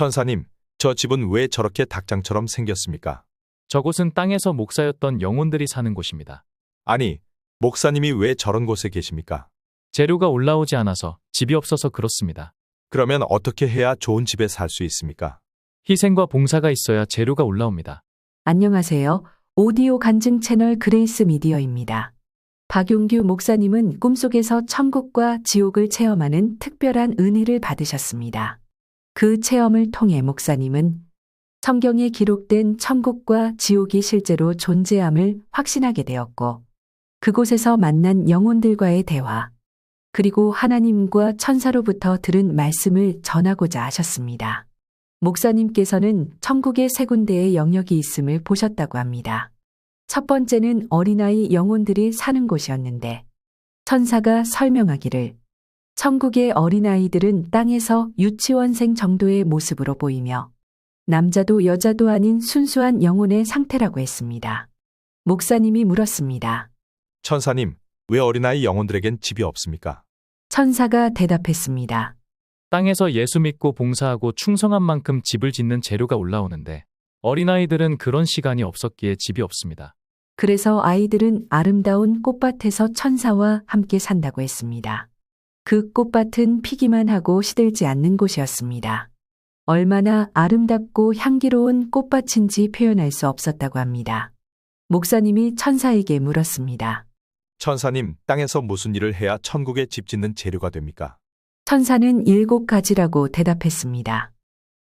천사님, 저 집은 왜 저렇게 닭장처럼 생겼습니까? 저곳은 땅에서 목사였던 영혼들이 사는 곳입니다. 아니, 목사님이 왜 저런 곳에 계십니까? 재료가 올라오지 않아서 집이 없어서 그렇습니다. 그러면 어떻게 해야 좋은 집에 살 수 있습니까? 희생과 봉사가 있어야 재료가 올라옵니다. 안녕하세요. 오디오 간증 채널 그레이스 미디어입니다. 박용규 목사님은 꿈속에서 천국과 지옥을 체험하는 특별한 은혜를 받으셨습니다. 그 체험을 통해 목사님은 성경에 기록된 천국과 지옥이 실제로 존재함을 확신하게 되었고, 그곳에서 만난 영혼들과의 대화, 그리고 하나님과 천사로부터 들은 말씀을 전하고자 하셨습니다. 목사님께서는 천국의 세 군데의 영역이 있음을 보셨다고 합니다. 첫 번째는 어린아이 영혼들이 사는 곳이었는데, 천사가 설명하기를, 천국의 어린아이들은 땅에서 유치원생 정도의 모습으로 보이며, 남자도 여자도 아닌 순수한 영혼의 상태라고 했습니다. 목사님이 물었습니다. 천사님, 왜 어린아이 영혼들에겐 집이 없습니까? 천사가 대답했습니다. 땅에서 예수 믿고 봉사하고 충성한 만큼 집을 짓는 재료가 올라오는데 어린아이들은 그런 시간이 없었기에 집이 없습니다. 그래서 아이들은 아름다운 꽃밭에서 천사와 함께 산다고 했습니다. 그 꽃밭은 피기만 하고 시들지 않는 곳이었습니다. 얼마나 아름답고 향기로운 꽃밭인지 표현할 수 없었다고 합니다. 목사님이 천사에게 물었습니다. 천사님, 땅에서 무슨 일을 해야 천국에 집 짓는 재료가 됩니까? 천사는 일곱 가지라고 대답했습니다.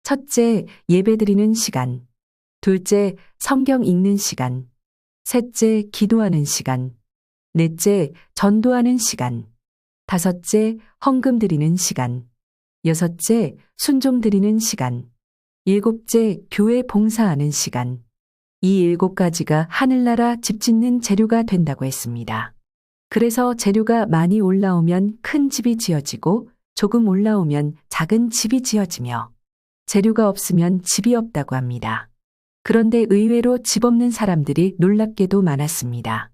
첫째, 예배드리는 시간. 둘째, 성경 읽는 시간. 셋째, 기도하는 시간. 넷째, 전도하는 시간. 다섯째, 헌금 드리는 시간. 여섯째, 순종 드리는 시간. 일곱째, 교회 봉사하는 시간. 이 일곱 가지가 하늘나라 집 짓는 재료가 된다고 했습니다. 그래서 재료가 많이 올라오면 큰 집이 지어지고 조금 올라오면 작은 집이 지어지며 재료가 없으면 집이 없다고 합니다. 그런데 의외로 집 없는 사람들이 놀랍게도 많았습니다.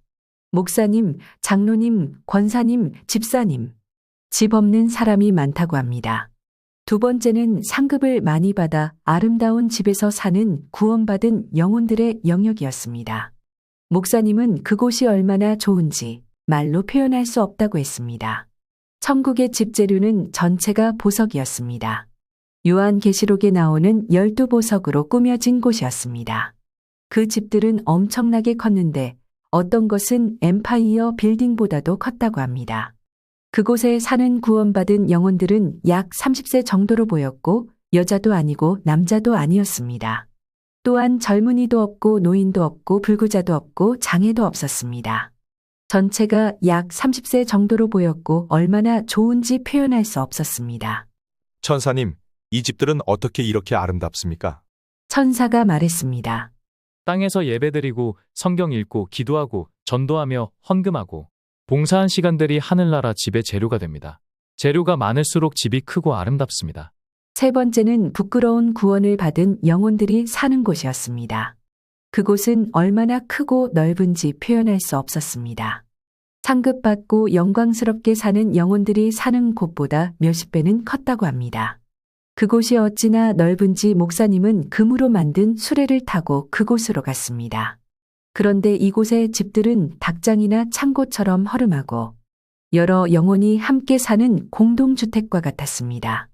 목사님, 장로님, 권사님, 집사님. 집 없는 사람이 많다고 합니다. 두 번째는 상급을 많이 받아 아름다운 집에서 사는 구원받은 영혼들의 영역이었습니다. 목사님은 그곳이 얼마나 좋은지 말로 표현할 수 없다고 했습니다. 천국의 집재료는 전체가 보석이었습니다. 요한 계시록에 나오는 열두 보석으로 꾸며진 곳이었습니다. 그 집들은 엄청나게 컸는데 어떤 것은 엠파이어 빌딩보다도 컸다고 합니다. 그곳에 사는 구원받은 영혼들은 약 30세 정도로 보였고 여자도 아니고 남자도 아니었습니다. 또한 젊은이도 없고 노인도 없고 불구자도 없고 장애도 없었습니다. 전체가 약 30세 정도로 보였고 얼마나 좋은지 표현할 수 없었습니다. 천사님, 이 집들은 어떻게 이렇게 아름답습니까? 천사가 말했습니다. 땅에서 예배드리고 성경 읽고 기도하고 전도하며 헌금하고 봉사한 시간들이 하늘나라 집의 재료가 됩니다. 재료가 많을수록 집이 크고 아름답습니다. 세 번째는 부끄러운 구원을 받은 영혼들이 사는 곳이었습니다. 그곳은 얼마나 크고 넓은지 표현할 수 없었습니다. 상급받고 영광스럽게 사는 영혼들이 사는 곳보다 몇십 배는 컸다고 합니다. 그곳이 어찌나 넓은지 목사님은 금으로 만든 수레를 타고 그곳으로 갔습니다. 그런데 이곳의 집들은 닭장이나 창고처럼 허름하고 여러 영혼이 함께 사는 공동주택과 같았습니다.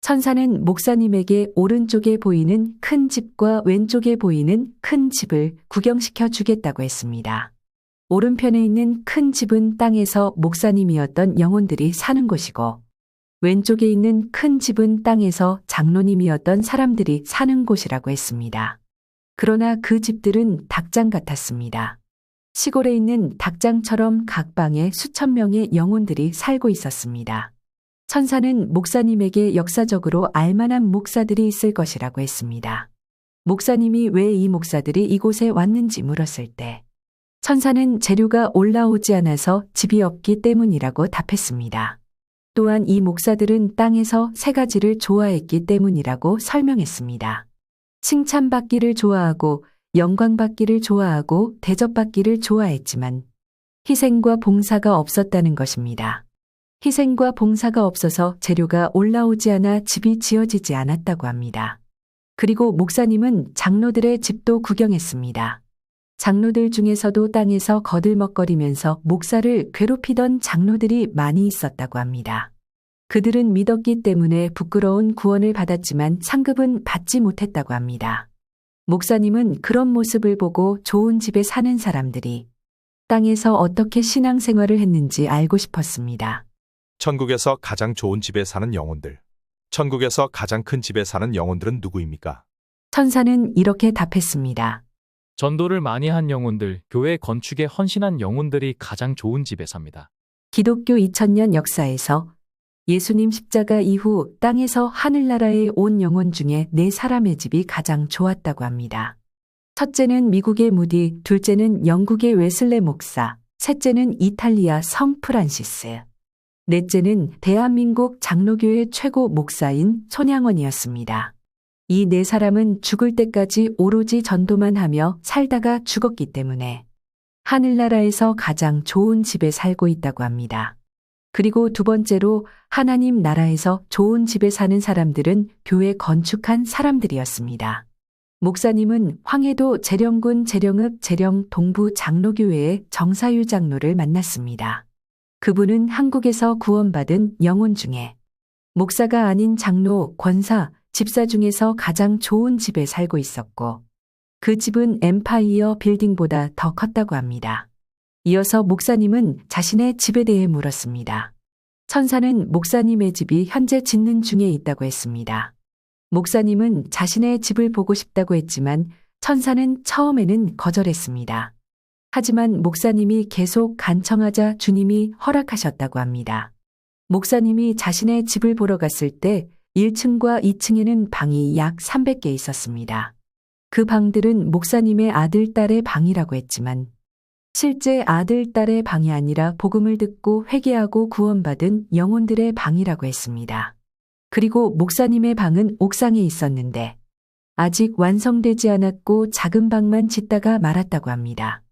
천사는 목사님에게 오른쪽에 보이는 큰 집과 왼쪽에 보이는 큰 집을 구경시켜 주겠다고 했습니다. 오른편에 있는 큰 집은 땅에서 목사님이었던 영혼들이 사는 곳이고, 왼쪽에 있는 큰 집은 땅에서 장로님이었던 사람들이 사는 곳이라고 했습니다. 그러나 그 집들은 닭장 같았습니다. 시골에 있는 닭장처럼 각 방에 수천 명의 영혼들이 살고 있었습니다. 천사는 목사님에게 역사적으로 알만한 목사들이 있을 것이라고 했습니다. 목사님이 왜 이 목사들이 이곳에 왔는지 물었을 때, 천사는 재료가 올라오지 않아서 집이 없기 때문이라고 답했습니다. 또한 이 목사들은 땅에서 세 가지를 좋아했기 때문이라고 설명했습니다. 칭찬받기를 좋아하고 영광받기를 좋아하고 대접받기를 좋아했지만 희생과 봉사가 없었다는 것입니다. 희생과 봉사가 없어서 재료가 올라오지 않아 집이 지어지지 않았다고 합니다. 그리고 목사님은 장로들의 집도 구경했습니다. 장로들 중에서도 땅에서 거들먹거리면서 목사를 괴롭히던 장로들이 많이 있었다고 합니다. 그들은 믿었기 때문에 부끄러운 구원을 받았지만 상급은 받지 못했다고 합니다. 목사님은 그런 모습을 보고 좋은 집에 사는 사람들이 땅에서 어떻게 신앙생활을 했는지 알고 싶었습니다. 천국에서 가장 좋은 집에 사는 영혼들. 천국에서 가장 큰 집에 사는 영혼들은 누구입니까? 천사는 이렇게 답했습니다. 전도를 많이 한 영혼들, 교회 건축에 헌신한 영혼들이 가장 좋은 집에 삽니다. 기독교 2000년 역사에서 예수님 십자가 이후 땅에서 하늘나라에 온 영혼 중에 네 사람의 집이 가장 좋았다고 합니다. 첫째는 미국의 무디, 둘째는 영국의 웨슬레 목사, 셋째는 이탈리아 성 프란시스, 넷째는 대한민국 장로교회 최고 목사인 손양원이었습니다. 이 네 사람은 죽을 때까지 오로지 전도만 하며 살다가 죽었기 때문에 하늘나라에서 가장 좋은 집에 살고 있다고 합니다. 그리고 두 번째로 하나님 나라에서 좋은 집에 사는 사람들은 교회 건축한 사람들이었습니다. 목사님은 황해도 재령군 재령읍 재령 동부 장로교회의 정사유 장로를 만났습니다. 그분은 한국에서 구원받은 영혼 중에 목사가 아닌 장로, 권사, 집사 중에서 가장 좋은 집에 살고 있었고 그 집은 엠파이어 빌딩보다 더 컸다고 합니다. 이어서 목사님은 자신의 집에 대해 물었습니다. 천사는 목사님의 집이 현재 짓는 중에 있다고 했습니다. 목사님은 자신의 집을 보고 싶다고 했지만 천사는 처음에는 거절했습니다. 하지만 목사님이 계속 간청하자 주님이 허락하셨다고 합니다. 목사님이 자신의 집을 보러 갔을 때 1층과 2층에는 방이 약 300개 있었습니다. 그 방들은 목사님의 아들, 딸의 방이라고 했지만 실제 아들, 딸의 방이 아니라 복음을 듣고 회개하고 구원받은 영혼들의 방이라고 했습니다. 그리고 목사님의 방은 옥상에 있었는데 아직 완성되지 않았고 작은 방만 짓다가 말았다고 합니다.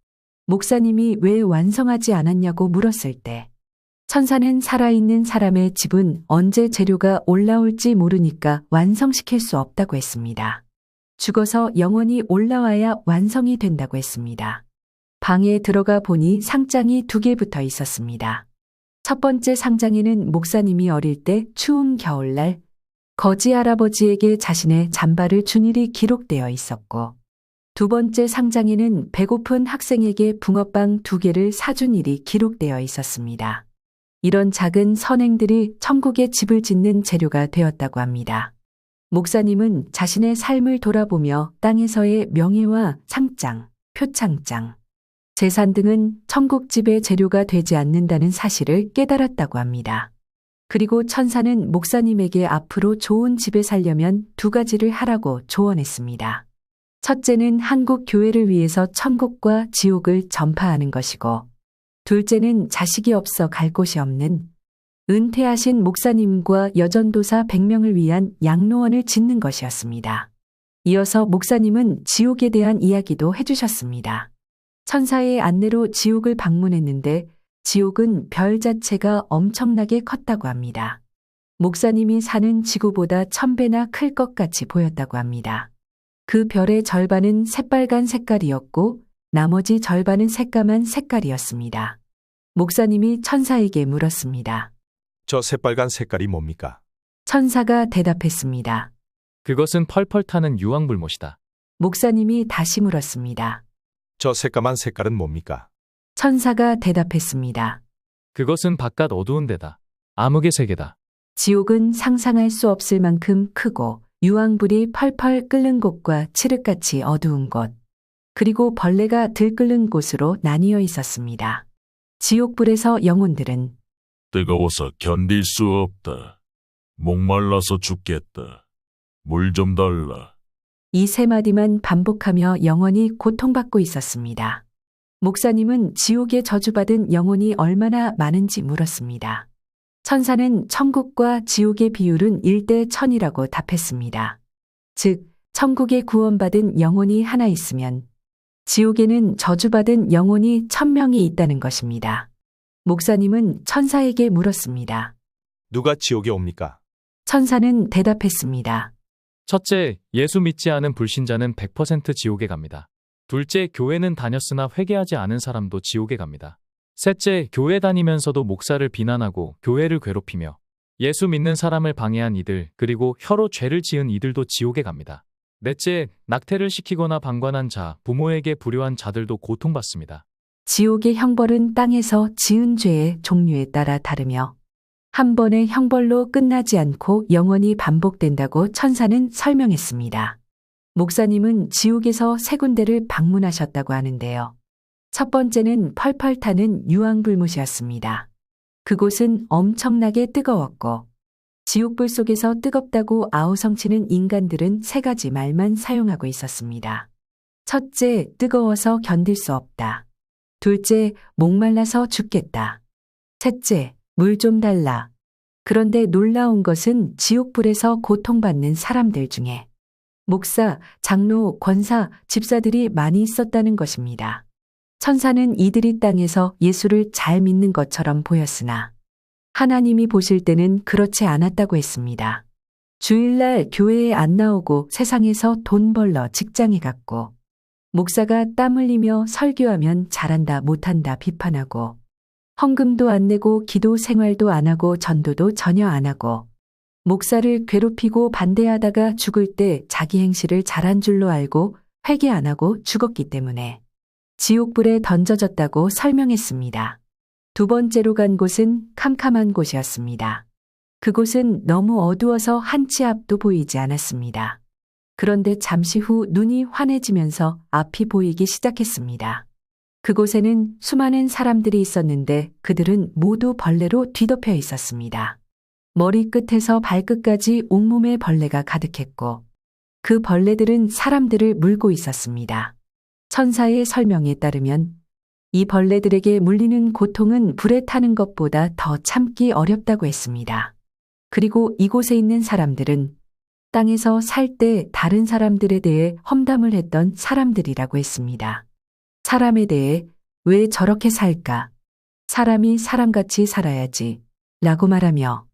목사님이 왜 완성하지 않았냐고 물었을 때 천사는 살아있는 사람의 집은 언제 재료가 올라올지 모르니까 완성시킬 수 없다고 했습니다. 죽어서 영원히 올라와야 완성이 된다고 했습니다. 방에 들어가 보니 상장이 두 개 붙어 있었습니다. 첫 번째 상장에는 목사님이 어릴 때 추운 겨울날 거지 할아버지에게 자신의 잠바를 준 일이 기록되어 있었고 두 번째 상장에는 배고픈 학생에게 붕어빵 두 개를 사준 일이 기록되어 있었습니다. 이런 작은 선행들이 천국의 집을 짓는 재료가 되었다고 합니다. 목사님은 자신의 삶을 돌아보며 땅에서의 명예와 상장, 표창장, 재산 등은 천국집의 재료가 되지 않는다는 사실을 깨달았다고 합니다. 그리고 천사는 목사님에게 앞으로 좋은 집에 살려면 두 가지를 하라고 조언했습니다. 첫째는 한국 교회를 위해서 천국과 지옥을 전파하는 것이고, 둘째는 자식이 없어 갈 곳이 없는 은퇴하신 목사님과 여전도사 100명을 위한 양로원을 짓는 것이었습니다. 이어서 목사님은 지옥에 대한 이야기도 해주셨습니다. 천사의 안내로 지옥을 방문했는데 지옥은 별 자체가 엄청나게 컸다고 합니다. 목사님이 사는 지구보다 천배나 클 것 같이 보였다고 합니다. 그 별의 절반은 새빨간 색깔이었고 나머지 절반은 새까만 색깔이었습니다. 목사님이 천사에게 물었습니다. 저 새빨간 색깔이 뭡니까? 천사가 대답했습니다. 그것은 펄펄 타는 유황불못이다. 목사님이 다시 물었습니다. 저 새까만 색깔은 뭡니까? 천사가 대답했습니다. 그것은 바깥 어두운 데다. 암흑의 세계다. 지옥은 상상할 수 없을 만큼 크고 유황불이 펄펄 끓는 곳과 칠흑같이 어두운 곳, 그리고 벌레가 들끓는 곳으로 나뉘어 있었습니다. 지옥불에서 영혼들은 뜨거워서 견딜 수 없다. 목말라서 죽겠다. 물 좀 달라. 이 세 마디만 반복하며 영원히 고통받고 있었습니다. 목사님은 지옥에 저주받은 영혼이 얼마나 많은지 물었습니다. 천사는 천국과 지옥의 비율은 1대 천이라고 답했습니다. 즉, 천국에 구원받은 영혼이 하나 있으면 지옥에는 저주받은 영혼이 천명이 있다는 것입니다. 목사님은 천사에게 물었습니다. 누가 지옥에 옵니까? 천사는 대답했습니다. 첫째, 예수 믿지 않은 불신자는 100% 지옥에 갑니다. 둘째, 교회는 다녔으나 회개하지 않은 사람도 지옥에 갑니다. 셋째, 교회 다니면서도 목사를 비난하고 교회를 괴롭히며 예수 믿는 사람을 방해한 이들, 그리고 혀로 죄를 지은 이들도 지옥에 갑니다. 넷째, 낙태를 시키거나 방관한 자, 부모에게 불효한 자들도 고통받습니다. 지옥의 형벌은 땅에서 지은 죄의 종류에 따라 다르며 한 번의 형벌로 끝나지 않고 영원히 반복된다고 천사는 설명했습니다. 목사님은 지옥에서 세 군데를 방문하셨다고 하는데요. 첫 번째는 펄펄 타는 유황불못이었습니다. 그곳은 엄청나게 뜨거웠고 지옥불 속에서 뜨겁다고 아우성치는 인간들은 세 가지 말만 사용하고 있었습니다. 첫째, 뜨거워서 견딜 수 없다. 둘째, 목말라서 죽겠다. 셋째, 물 좀 달라. 그런데 놀라운 것은 지옥불에서 고통받는 사람들 중에 목사, 장로, 권사, 집사들이 많이 있었다는 것입니다. 천사는 이들이 땅에서 예수를 잘 믿는 것처럼 보였으나 하나님이 보실 때는 그렇지 않았다고 했습니다. 주일날 교회에 안 나오고 세상에서 돈 벌러 직장에 갔고 목사가 땀 흘리며 설교하면 잘한다 못한다 비판하고 헌금도 안 내고 기도 생활도 안 하고 전도도 전혀 안 하고 목사를 괴롭히고 반대하다가 죽을 때 자기 행실을 잘한 줄로 알고 회개 안 하고 죽었기 때문에 지옥불에 던져졌다고 설명했습니다. 두 번째로 간 곳은 캄캄한 곳이었습니다. 그곳은 너무 어두워서 한치 앞도 보이지 않았습니다. 그런데 잠시 후 눈이 환해지면서 앞이 보이기 시작했습니다. 그곳에는 수많은 사람들이 있었는데 그들은 모두 벌레로 뒤덮여 있었습니다. 머리끝에서 발끝까지 온몸에 벌레가 가득했고 그 벌레들은 사람들을 물고 있었습니다. 천사의 설명에 따르면 이 벌레들에게 물리는 고통은 불에 타는 것보다 더 참기 어렵다고 했습니다. 그리고 이곳에 있는 사람들은 땅에서 살 때 다른 사람들에 대해 험담을 했던 사람들이라고 했습니다. 사람에 대해 왜 저렇게 살까? 사람이 사람같이 살아야지. 라고 말하며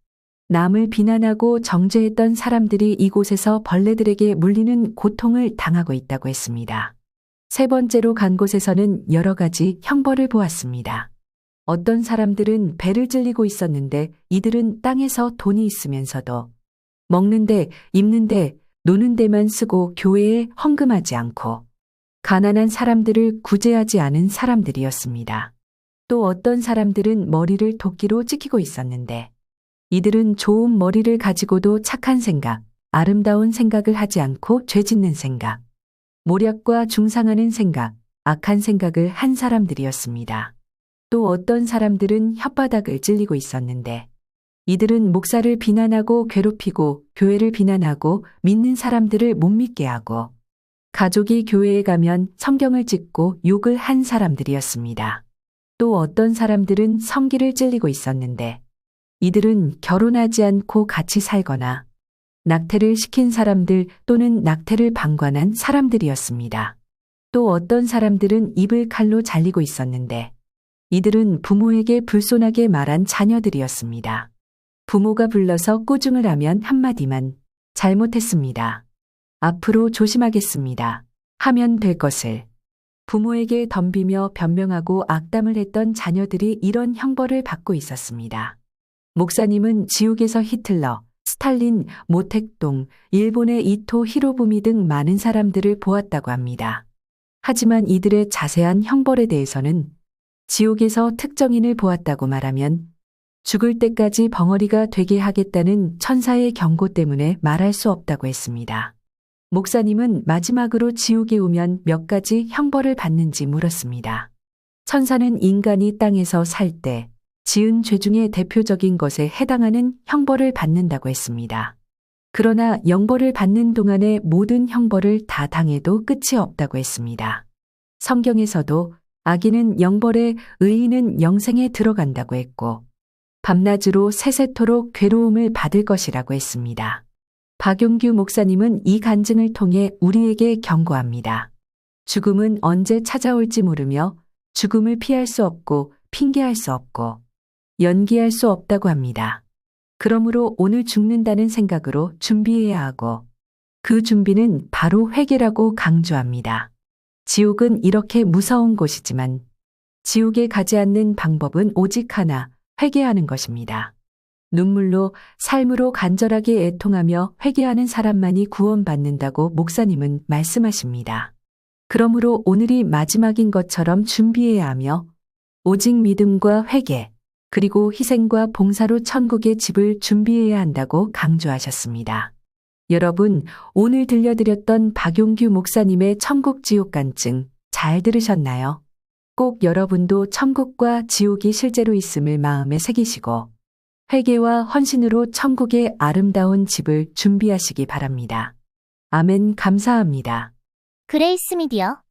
남을 비난하고 정죄했던 사람들이 이곳에서 벌레들에게 물리는 고통을 당하고 있다고 했습니다. 세 번째로 간 곳에서는 여러 가지 형벌을 보았습니다. 어떤 사람들은 배를 찔리고 있었는데 이들은 땅에서 돈이 있으면서도 먹는데, 입는데, 노는 데만 쓰고 교회에 헌금하지 않고 가난한 사람들을 구제하지 않은 사람들이었습니다. 또 어떤 사람들은 머리를 도끼로 찍히고 있었는데 이들은 좋은 머리를 가지고도 착한 생각, 아름다운 생각을 하지 않고 죄 짓는 생각, 모략과 중상하는 생각, 악한 생각을 한 사람들이었습니다. 또 어떤 사람들은 혓바닥을 찔리고 있었는데 이들은 목사를 비난하고 괴롭히고 교회를 비난하고 믿는 사람들을 못 믿게 하고 가족이 교회에 가면 성경을 찍고 욕을 한 사람들이었습니다. 또 어떤 사람들은 성기를 찔리고 있었는데 이들은 결혼하지 않고 같이 살거나 낙태를 시킨 사람들 또는 낙태를 방관한 사람들이었습니다. 또 어떤 사람들은 입을 칼로 잘리고 있었는데 이들은 부모에게 불손하게 말한 자녀들이었습니다. 부모가 불러서 꾸중을 하면 한마디만 잘못했습니다. 앞으로 조심하겠습니다. 하면 될 것을 부모에게 덤비며 변명하고 악담을 했던 자녀들이 이런 형벌을 받고 있었습니다. 목사님은 지옥에서 히틀러, 스탈린, 모택동, 일본의 이토 히로부미 등 많은 사람들을 보았다고 합니다. 하지만 이들의 자세한 형벌에 대해서는 지옥에서 특정인을 보았다고 말하면 죽을 때까지 벙어리가 되게 하겠다는 천사의 경고 때문에 말할 수 없다고 했습니다. 목사님은 마지막으로 지옥에 오면 몇 가지 형벌을 받는지 물었습니다. 천사는 인간이 땅에서 살 때 지은 죄 중에 대표적인 것에 해당하는 형벌을 받는다고 했습니다. 그러나 영벌을 받는 동안의 모든 형벌을 다 당해도 끝이 없다고 했습니다. 성경에서도 악인은 영벌에 의인은 영생에 들어간다고 했고 밤낮으로 세세토록 괴로움을 받을 것이라고 했습니다. 박용규 목사님은 이 간증을 통해 우리에게 경고합니다. 죽음은 언제 찾아올지 모르며 죽음을 피할 수 없고 핑계할 수 없고 연기할 수 없다고 합니다. 그러므로 오늘 죽는다는 생각으로 준비해야 하고 그 준비는 바로 회개라고 강조합니다. 지옥은 이렇게 무서운 곳이지만 지옥에 가지 않는 방법은 오직 하나, 회개하는 것입니다. 눈물로 삶으로 간절하게 애통하며 회개하는 사람만이 구원받는다고 목사님은 말씀하십니다. 그러므로 오늘이 마지막인 것처럼 준비해야 하며 오직 믿음과 회개, 그리고 희생과 봉사로 천국의 집을 준비해야 한다고 강조하셨습니다. 여러분, 오늘 들려드렸던 박용규 목사님의 천국 지옥 간증 잘 들으셨나요? 꼭 여러분도 천국과 지옥이 실제로 있음을 마음에 새기시고 회개와 헌신으로 천국의 아름다운 집을 준비하시기 바랍니다. 아멘 감사합니다. 그레이스 미디어